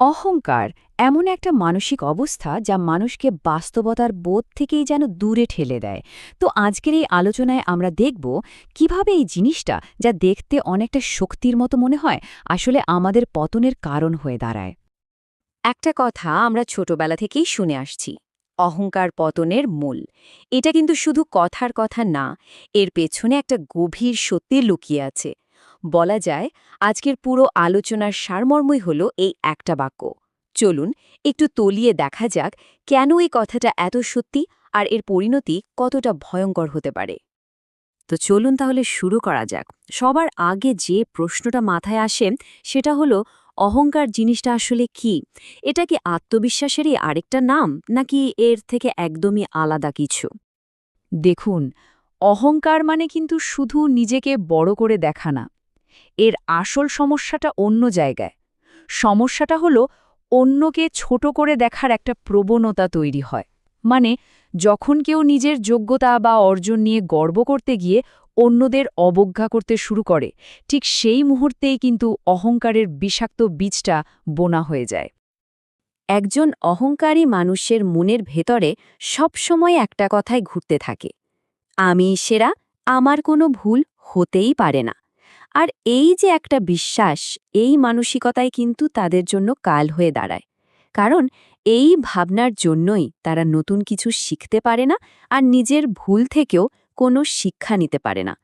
অহংকার এমন একটা মানসিক অবস্থা যা মানুষকে বাস্তবতার বোধ থেকেই যেন দূরে ঠেলে দেয়। তো আজকের এই আলোচনায় আমরা দেখব কীভাবে এই জিনিসটা, যা দেখতে অনেকটা শক্তির মতো মনে হয়, আসলে আমাদের পতনের কারণ হয়ে দাঁড়ায়। একটা কথা আমরা ছোটবেলা থেকেই শুনে আসছি, অহংকার পতনের মূল। এটা কিন্তু শুধু কথার কথা না, এর পেছনে একটা গভীর সত্যি লুকিয়ে আছে। বলা যায়, আজকের পুরো আলোচনার সারমর্মই হল এই একটা বাক্য। চলুন, একটু তলিয়ে দেখা যাক কেন এই কথাটা এত সত্যি আর এর পরিণতি কতটা ভয়ঙ্কর হতে পারে। তো চলুন তাহলে শুরু করা যাক। সবার আগে যে প্রশ্নটা মাথায় আসে, সেটা হলো, অহংকার জিনিসটা আসলে কি? এটা কি আত্মবিশ্বাসেরই আরেকটা নাম, নাকি এর থেকে একদমই আলাদা কিছু? দেখুন, অহংকার মানে কিন্তু শুধু নিজেকে বড় করে দেখা না। এর আসল সমস্যাটা অন্য জায়গায়। সমস্যাটা হলো অন্যকে ছোট করে দেখার একটা প্রবণতা তৈরি হয়। মানে যখন কেউ নিজের যোগ্যতা বা অর্জন নিয়ে গর্ব করতে গিয়ে অন্যদের অবজ্ঞা করতে শুরু করে, ঠিক সেই মুহূর্তেই কিন্তু অহংকারের বিষাক্ত বীজটা বোনা হয়ে যায়। একজন অহংকারী মানুষের মনের ভেতরে সবসময় একটা কথাই ঘুরতে থাকে, আমি সেরা, আমার কোনো ভুল হতেই পারে না। আর এই যে একটা বিশ্বাস, এই মানসিকতায় কিন্তু তাদের জন্য কাল হয়ে দাঁড়ায়। কারণ এই ভাবনার জন্যই তারা নতুন কিছু শিখতে পারে না আর নিজের ভুল থেকেও কোনো শিক্ষা নিতে পারে না।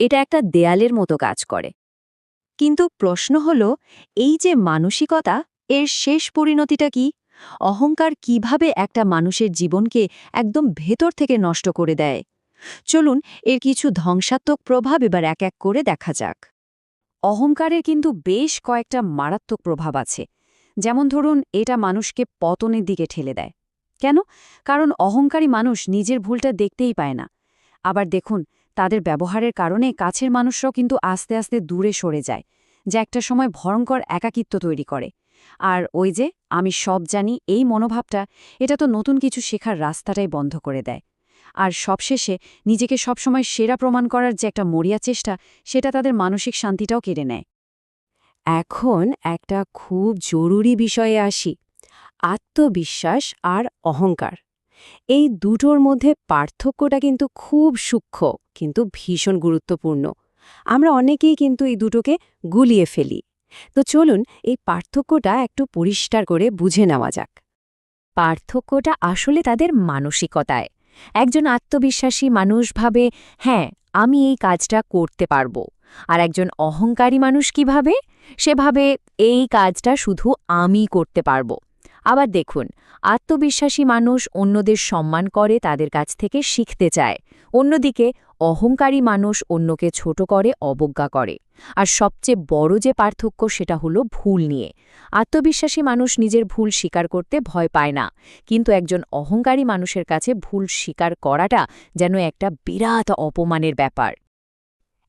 এটা একটা দেয়ালের মতো কাজ করে। কিন্তু প্রশ্ন হল, এই যে মানসিকতা, এর শেষ পরিণতিটা কি? অহংকার কীভাবে একটা মানুষের জীবনকে একদম ভেতর থেকে নষ্ট করে দেয়? চলুন এর কিছু ধ্বংসাত্মক প্রভাব এবার এক এক করে দেখা যাক। অহংকারের কিন্তু বেশ কয়েকটা মারাত্মক প্রভাব আছে। যেমন ধরুন, এটা মানুষকে পতনের দিকে ঠেলে দেয়। কেন? কারণ অহংকারী মানুষ নিজের ভুলটা দেখতেই পায় না। আবার দেখুন, তাদের ব্যবহারের কারণে কাছের মানুষরাও কিন্তু আস্তে আস্তে দূরে সরে যায়, যা একটা সময় ভয়ঙ্কর একাকিত্ব তৈরি করে। আর ওই যে, আমি সব জানি, এই মনোভাবটা, এটা তো নতুন কিছু শেখার রাস্তাটাই বন্ধ করে দেয়। আর সবশেষে নিজেকে সবসময় সেরা প্রমাণ করার যে একটা মরিয়া চেষ্টা, সেটা তাদের মানসিক শান্তিটাও কেড়ে নেয়। এখন একটা খুব জরুরি বিষয়ে আসি, আত্মবিশ্বাস আর অহংকার। এই দুটোর মধ্যে পার্থক্যটা কিন্তু খুব সূক্ষ্ম, কিন্তু ভীষণ গুরুত্বপূর্ণ। আমরা অনেকেই কিন্তু এই দুটোকে গুলিয়ে ফেলি। তো চলুন এই পার্থক্যটা একটু পরিষ্কার করে বুঝে নেওয়া যাক। পার্থক্যটা আসলে তাদের মানসিকতায়। একজন আত্মবিশ্বাসী মানুষ ভাবে হ্যাঁ আমি এই কাজটা করতে পারব। আর একজন অহংকারী মানুষ কি ভাবে? সে ভাবে, এই কাজটা শুধু আমি করতে পারব। আবার দেখুন, আত্মবিশ্বাসী মানুষ অন্যদের সম্মান করে তাদের কাছ থেকে শিখতে চায়। অন্যদিকে, অহংকারী মানুষ অন্যকে ছোট করে, অবজ্ঞা করে। আর সবচেয়ে বড় যে পার্থক্য সেটা হলো ভুল নিয়ে। আত্মবিশ্বাসী মানুষ নিজের ভুল স্বীকার করতে ভয় পায় না। কিন্তু একজন অহংকারী মানুষের কাছে ভুল স্বীকার করাটা যেন একটা বিরাট অপমানের ব্যাপার।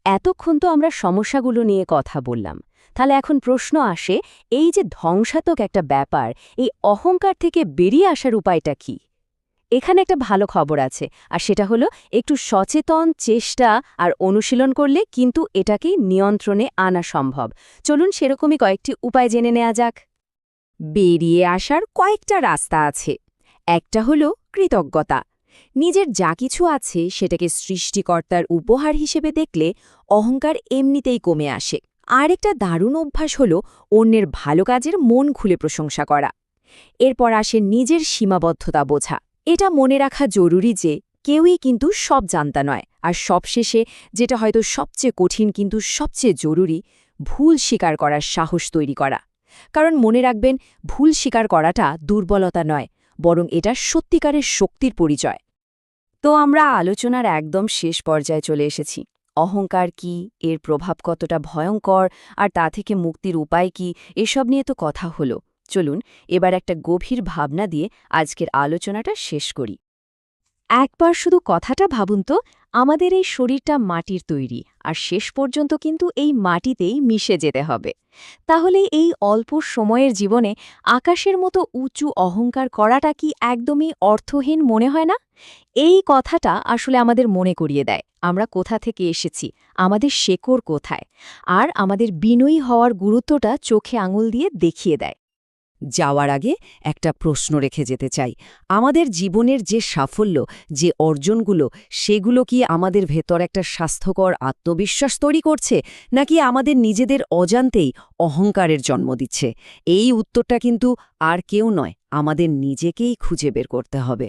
এতক্ষণ তো আমরা সমস্যাগুলো নিয়ে কথা বললাম। তাহলে এখন প্রশ্ন আসে, এই যে ধ্বংসাত্মক একটা ব্যাপার, এই অহংকার থেকে বেরিয়ে আসার উপায়টা কি? এখানে একটা ভালো খবর আছে, আর সেটা হলো একটু সচেতন, চেষ্টা আর অনুশীলন করলে কিন্তু এটাকে নিয়ন্ত্রণে আনা সম্ভব। চলুন সেরকমই কয়েকটি উপায় জেনে নেওয়া যাক। বেরিয়ে আসার কয়েকটা রাস্তা আছে। একটা হলো কৃতজ্ঞতা। নিজের যা কিছু আছে সেটাকে সৃষ্টিকর্তার উপহার হিসেবে দেখলে অহংকার এমনিতেই কমে আসে। আরেকটা দারুণ অভ্যাস হল অন্যের ভালো কাজের মন খুলে প্রশংসা করা। এরপর আসে নিজের সীমাবদ্ধতা বোঝা। এটা মনে রাখা জরুরি যে কেউই কিন্তু সব জানতা নয়। আর সবশেষে যেটা হয়তো সবচেয়ে কঠিন কিন্তু সবচেয়ে জরুরি, ভুল স্বীকার করার সাহস তৈরি করা। কারণ মনে রাখবেন, ভুল স্বীকার করাটা দুর্বলতা নয়, বরং এটা সত্যিকারের শক্তির পরিচয়। তো আমরা আলোচনার একদম শেষ পর্যায়ে চলে এসেছি। অহংকার কি? এর প্রভাব কতটা ভয়ঙ্কর? আর তা থেকে মুক্তির উপায় কি? এসব নিয়ে তো কথা হলো। চলুন এবার একটা গভীর ভাবনা দিয়ে আজকের আলোচনাটা শেষ করি। একবার শুধু কথাটা ভাবুন তো, আমাদের এই শরীরটা মাটির তৈরি আর শেষ পর্যন্ত কিন্তু এই মাটিতেই মিশে যেতে হবে। তাহলে এই অল্প সময়ের জীবনে আকাশের মতো উঁচু অহংকার করাটা কি একদমই অর্থহীন মনে হয় না? এই কথাটা আসলে আমাদের মনে করিয়ে দেয়, আমরা কোথা থেকে এসেছি, আমাদের শেকড় কোথায়, আর আমাদের বিনয়ী হওয়ার গুরুত্বটা চোখে আঙুল দিয়ে দেখিয়ে দেয়। যাওয়ার আগে একটা প্রশ্ন রেখে যেতে চাই। আমাদের জীবনের যে সাফল্য, যে অর্জনগুলো, সেগুলো কি আমাদের ভেতর একটা স্বাস্থ্যকর আত্মবিশ্বাস তৈরি করছে, নাকি আমাদের নিজেদের অজান্তেই অহংকারের জন্ম দিচ্ছে? এই উত্তরটা কিন্তু আর কেউ নয়, আমাদের নিজেকেই খুঁজে বের করতে হবে।